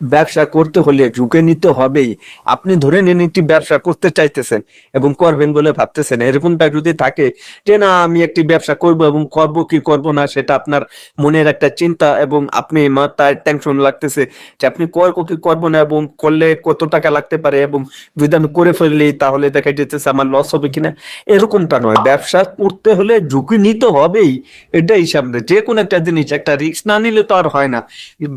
ব্যবসা করতে হলে ঝুঁকে নিতে হবেই। আপনি ধরে নিন একটি ব্যবসা করতে চাইতেছেন এবং করবেন বলে ভাবতেছেন। এরকমটা যদি থাকে যে, না, আমি একটি ব্যবসা করব এবং করব কি করব না, সেটা আপনার মনের একটা চিন্তা এবং আপনি মাথায় টেনশন লাগতেছে যে, আপনি করব কি করব না এবং করলে কত টাকা লাগতে পারে এবং যদি আমি করে ফেললি তাহলে দেখা যেতেছে আমার লস হবে কিনা? এরকমটা নয়। ব্যবসা করতে হলে ঝুঁকি নিতে হবেই। এটাই সামনে। যে কোনো একটা জিনিস, একটা রিস্ক না নিলে তো আর হয় না।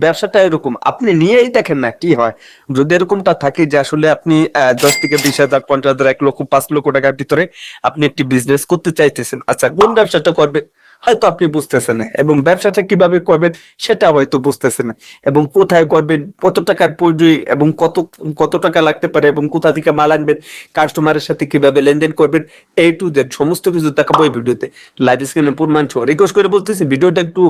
ব্যবসাটা এরকম। আপনি নিয়েই দেখেন না, কি হয়? যদি এরকমটা থাকে যে আসলে আপনি দশ থেকে বিশ হাজার, পঞ্চাশ হাজার, এক লক্ষ, পাঁচ লক্ষ টাকার ভিতরে আপনি একটি বিজনেস করতে চাইতেছেন আচ্ছা কোন ব্যবসাটা করবেন হয়তো আপনি বুঝতেছেন না। এবং ব্যবসাটা কীভাবে করবেন সেটা হয়তো বুঝতেছেন না। এবং কোথায় করবেন, কত টাকার প্রয়োজন এবং কত কত টাকা লাগতে পারে এবং কোথা থেকে মাল আনবেন, কাস্টমারের সাথে কীভাবে লেনদেন করবেন, এই টু জেড সমস্ত কিছু দেখাবো এই ভিডিওতে। লাইভ স্ক্রিনে পূর্ণাঞ্চ রিকোয়েস্ট করে বলতেছি, ভিডিওটা একটু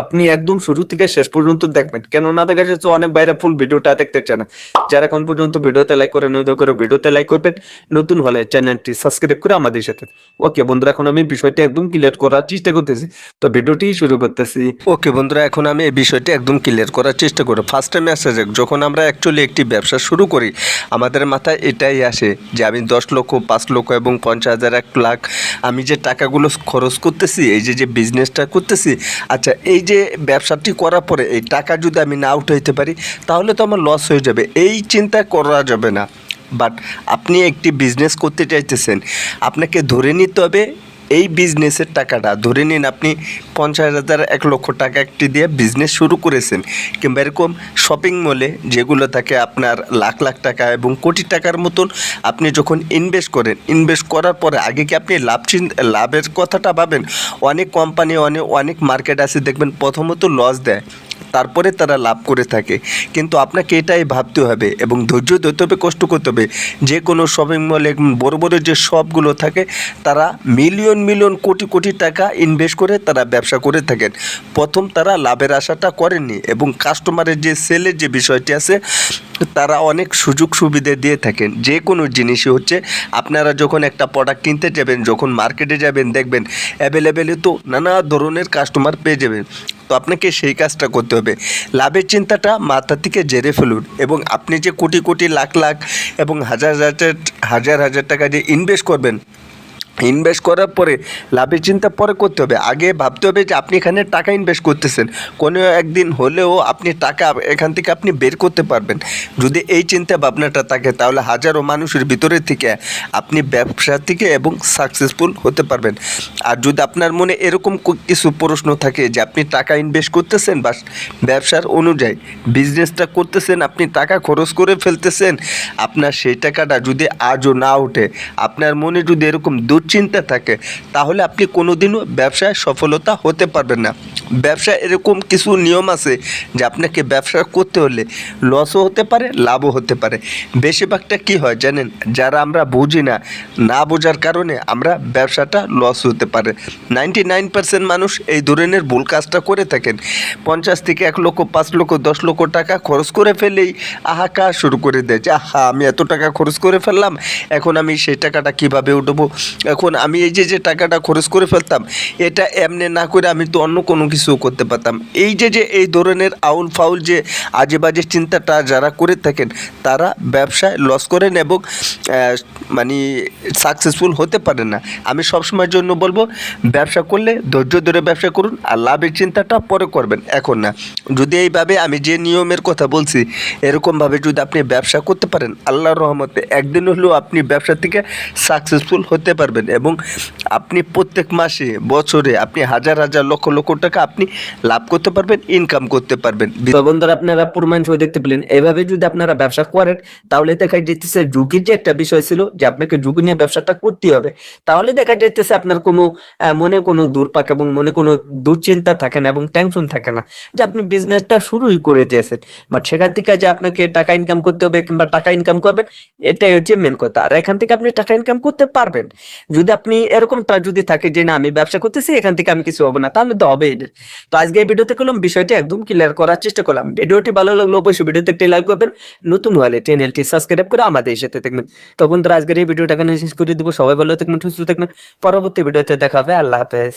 আপনি একদম শুরু থেকে শেষ পর্যন্ত দেখবেন। কেননা দেখা যাচ্ছে অনেক বাইরে ফুল ভিডিওটা দেখতে চায় না। যারা এখন পর্যন্ত ভিডিওতে লাইক করে নয় করে ভিডিওতে লাইক করবেন। নতুন হলে চ্যানেলটি সাবস্ক্রাইব করে আমাদের সাথে। ওকে বন্ধুরা, এখন আমি বিষয়টা একদম ক্লিয়ার করার চেষ্টা করতেছি। তো ভিডিওটি শুরু করতেছি। ওকে বন্ধুরা, এখন আমি এই বিষয়টি একদম ক্লিয়ার করার চেষ্টা করব। ফার্স্ট টাইমে যখন আমরা অ্যাকচুয়ালি একটি ব্যবসা শুরু করি, আমাদের মাথায় এটাই আসে যে আমি দশ লক্ষ, পাঁচ লক্ষ এবং পঞ্চাশ হাজার, এক লাখ আমি যে টাকাগুলো খরচ করতেছি, এই যে যে বিজনেসটা করতেছি আচ্ছা এই যে ব্যবসাটি করার পরে এই টাকা যদি আমি না উঠাইতে পারি, তাহলে তো আমার লস হয়ে যাবে। এই চিন্তা করা যাবে না। বাট আপনি একটি বিজনেস করতে চাইতেছেন, আপনাকে ধরে নিতে হবে এই বিজনেসের টাকাটা, ধরে নিন আপনি পঞ্চাশ হাজার, এক লক্ষ টাকা একটি দিয়ে বিজনেস শুরু করেছেন, কিংবা এরকম শপিং মলে যেগুলো থাকে আপনার লাখ লাখ টাকা এবং কোটি টাকার মতন আপনি যখন ইনভেস্ট করেন ইনভেস্ট করার পরে আগে কি আপনি লাভ লাভের কথাটা ভাবেন? অনেক কোম্পানি অনেক অনেক মার্কেট আছে, দেখবেন প্রথমত লস দেয়। তারপরে তারা লাভ করে থাকে। কিন্তু আপনাকে এটাই ভাবতে হবে এবং ধৈর্য ধরতে হবে, কষ্ট করতে হবে। যে কোনো শপিং মলে বড় বড় যে শপগুলো থাকে, তারা মিলিয়ন মিলিয়ন কোটি কোটি টাকা ইনভেস্ট করে তারা ব্যবসা করে থাকেন। প্রথম তারা লাভের আশাটা করেননি এবং কাস্টমারের যে সেলের যে বিষয়টি আছে, তারা অনেক সুযোগ সুবিধা দিয়ে থাকেন। যে কোনো জিনিসই হচ্ছে, আপনারা যখন একটা প্রোডাক্ট কিনতে যাবেন, যখন মার্কেটে যাবেন, দেখবেন অ্যাভেলেবেলে তো নানা ধরনের কাস্টমার পেয়ে যাবেন। তো আপনাকে সেই কাজটা করতে হবে। লাভের চিন্তাটা মাথা থেকে জেরে ফেলুন এবং আপনি যে কোটি কোটি লাখ লাখ এবং হাজার হাজার হাজার হাজার টাকা যে ইনভেস্ট করবেন ইনভেস্ট করার পরে লাভের চিন্তা পরে করতে হবে। আগে ভাবতে হবে যে আপনি এখানে টাকা ইনভেস্ট করতেছেন। কোনো একদিন হলেও আপনি টাকা এখান থেকে আপনি বের করতে পারবেন। যদি এই চিন্তা ভাবনাটা থাকে, তাহলে হাজারো মানুষের ভিতরে থেকে আপনি ব্যবসা থেকে এবং সাকসেসফুল হতে পারবেন। আর যদি আপনার মনে এরকম কিছু প্রশ্ন থাকে যে আপনি টাকা ইনভেস্ট করতেছেন বা ব্যবসার অনুযায়ী বিজনেসটা করতেছেন, আপনি টাকা খরচ করে ফেলতেছেন, আপনার সেই টাকাটা যদি আজও না ওঠে, আপনার মনে যদি এরকম দুশ্চিন্তা থাকে তাহলে আপনি কোনোদিনও ব্যবসায় সফলতা হতে পারবেন না। ব্যবসা এরকম কিছু নিয়ম আছে যে আপনাকে ব্যবসা করতে হলে লসও হতে পারে, লাভও হতে পারে। বেশিরভাগটা কি হয় জানেন? যারা আমরা বুঝি না না বোঝার কারণে আমরা ব্যবসাটা লস হতে পারে। নাইনটি নাইন পার্সেন্ট মানুষ এই ধরনের ভুল কাজটা করে থাকেন। পঞ্চাশ থেকে এক লক্ষ, পাঁচ লক্ষ, দশ লক্ষ টাকা খরচ করে ফেলেই আহাকা শুরু করে দেয় যে, আহা, আমি এত টাকা খরচ করে ফেললাম, এখন আমি সেই টাকাটা কীভাবে উঠবো? এখন আমি এই যে যে টাকাটা খরচ করে ফেলতাম, এটা এমনি না করে আমি তো অন্য কোনো কিছু করতে পারতাম। এই যে যে, এই ধরনের আউল ফাউল যে আজে বাজে চিন্তাটা যারা করে থাকেন, তারা ব্যবসায় লস করেন এবং মানে সাকসেসফুল হতে পারেন না। আমি সবসময়ের জন্য বলব, ব্যবসা করলে ধৈর্য ধরে ব্যবসা করুন আর লাভের চিন্তাটা পরে করবেন, এখন না। যদি এইভাবে আমি যে নিয়মের কথা বলছি, এরকমভাবে যদি আপনি ব্যবসা করতে পারেন, আল্লাহর রহমতে একদিন হলেও আপনি ব্যবসা থেকে সাকসেসফুল হতে পারবেন এবং আপনি প্রত্যেক মাসে, বছরে আপনি হাজার হাজার লক্ষ লক্ষ টাকা আপনি লাভ করতে পারবেন ইনকাম করতে পারবেন। বন্ধুরা, আপনারা প্রমাণ সহ দেখতে পেলেন। এভাবে যদি আপনারা ব্যবসা করেন, তাহলে দেখা যেতেছে ঝুঁকির যে একটা বিষয় ছিল, যে আপনাকে ঝুঁকি নিয়ে ব্যবসাটা করতে হবে। তাহলে দেখা যাইতেছে আপনার কোনো মনে কোনো দূরপাক এবং মনে কোনো দুশ্চিন্তা থাকে না এবং টেনশন থাকে না, যে আপনি বিজনেসটা শুরুই করে দিয়েছেন। বাট সেখান থেকে যে আপনাকে টাকা ইনকাম করতে হবে কিংবা টাকা ইনকাম করবেন, এটাই হচ্ছে মেন কথা। আর এখান থেকে আপনি টাকা ইনকাম করতে পারবেন। যদি আপনি এরকমটা যদি থাকে যে, না, আমি ব্যবসা করতেছি, এখান থেকে আমি কিছু হব না, তাহলে তো হবেই। তো আজকে এই ভিডিওতে করলাম বিষয়টি একদম ক্লিয়ার করার চেষ্টা করলাম। ভিডিওটি ভালো লাগল অবশ্যই ভিডিওতে একটি লাইক করবেন। নতুন হলে চ্যানেলটি সাবস্ক্রাইব করে আমাদের সাথে থাকবেন। তো আজকের এই ভিডিওটা এখানে শেষ করে দিব। সবাই ভালো থাকবেন, সুস্থ থাকবেন। পরবর্তী ভিডিওতে দেখাবে আল্লাহ হাফেজ।